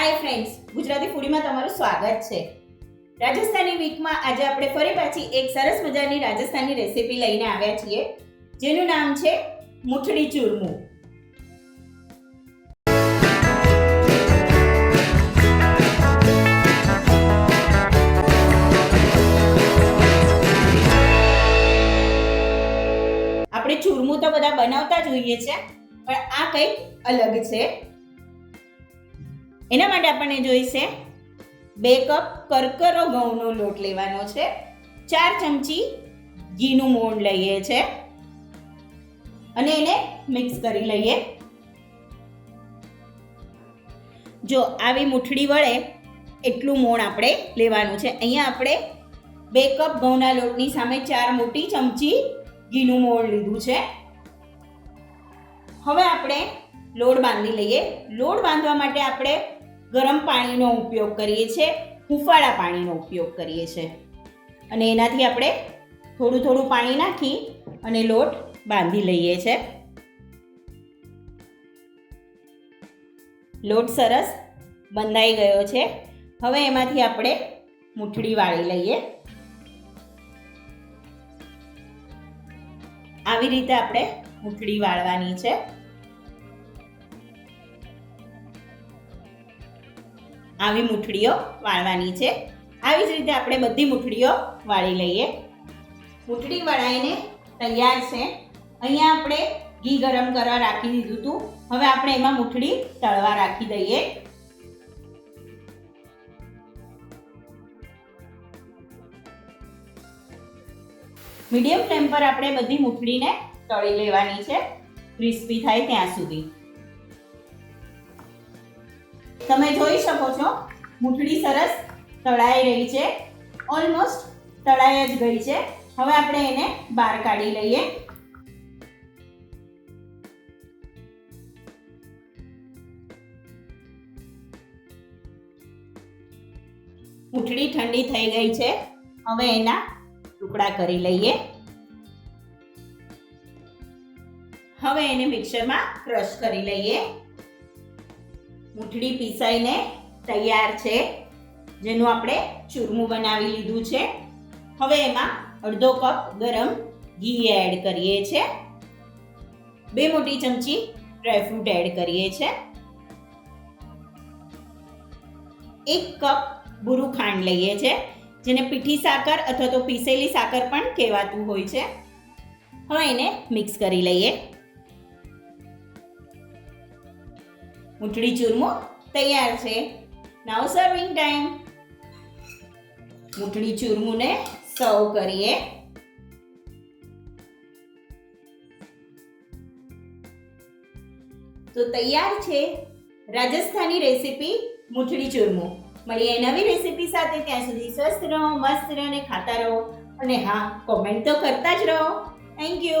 Hi friends Gujarati ફૂડીમાં તમારું સ્વાગત છે. રાજસ્થાની વીકમાં આજે આપણે ફરી પાછી એક સરસ મજાની રાજસ્થાની રેસીપી લઈને આવ્યા છીએ, જેનું નામ છે મુઠડી ચૂરમું. આપણે ચૂરમું તો બધા બનાવતા જ હોઈએ છે પણ આ કંઈક અલગ છે. એના માટે આપણને જોઈશે બે કપ કરકરો ઘઉંનો લોટ લેવાનો છે. ચાર ચમચી ઘીનું મોણ લઈએ છે. અને એને મિક્સ કરી લઈએ. જો આવી મુઠડી વળે એટલું મોણ આપણે લેવાનું છે. અહીંયા આપણે બે કપ ઘઉંના લોટની સામે ચાર મોટી ચમચી ઘીનું મોણ લીધું છે. હવે આપણે લોટ બાંધી લઈએ. લોટ બાંધવા માટે આપણે ગરમ પાણીનો ઉપયોગ કરીએ છીએ, હુંફાળા પાણીનો ઉપયોગ કરીએ છીએ. અને એનાથી આપણે થોડું થોડું પાણી નાખી અને લોટ બાંધી લઈએ છીએ. લોટ સરસ બંધાઈ ગયો છે. હવે એમાંથી આપણે મૂઠડી વાળી લઈએ. આવી રીતે આપણે મૂઠડી વાળવાની છે. આવી મુઠડીઓ વાળવાની છે. આવી જ રીતે આપણે બધી મુઠડીઓ વાળી લઈએ. મુઠડી વળાઈને તૈયાર છે. અહીંયા આપણે ઘી ગરમ કરવા રાખી દીધું હતું. હવે આપણે એમાં મુઠડી તળવા રાખી દઈએ. મીડિયમ ફ્લેમ પર આપણે બધી મુઠડીને તળી લેવાની છે. ક્રિસ્પી થાય ત્યાં સુધી. તમે જોઈ શકો છો મૂઠડી સરસ તળાઈ રહી છે. ઓલમોસ્ટ તળાઈ જ ગઈ છે. હવે આપણે એને બહાર કાઢી લઈએ. મૂઠડી ઠંડી થઈ ગઈ છે. હવે એના ટુકડા કરી લઈએ. હવે એને મિક્સરમાં ક્રશ કરી લઈએ. મૂઠડી પીસાઈને તૈયાર છે. જેનું આપણે ચૂરમું બનાવી લીધું છે. હવે એમાં અડધો કપ ગરમ ઘી એડ કરીએ છે. બે મોટી ચમચી ડ્રાયફ્રૂટ એડ કરીએ છે. એક કપ બુરું ખાંડ લઈએ છે, જેને પીઠી સાકર અથવા તો પીસેલી સાકર પણ કહેવાતું હોય છે. હવે એને મિક્સ કરી લઈએ. મૂઠડી ચૂરમું તૈયાર છે. નાવ સર્વિંગ ટાઈમ મૂઠડી ચૂરમુને સર્વ કરીએ. તો તૈયાર છે રાજસ્થાની રેસીપી મૂઠડી ચૂરમું. મળીએ નવી રેસીપી સાથે, ત્યાં સુધી સ્વસ્થ રહો, મસ્ત રહો અને ખાતા રહો. અને હા કોમેન્ટ તો કરતા જ રહો. Thank you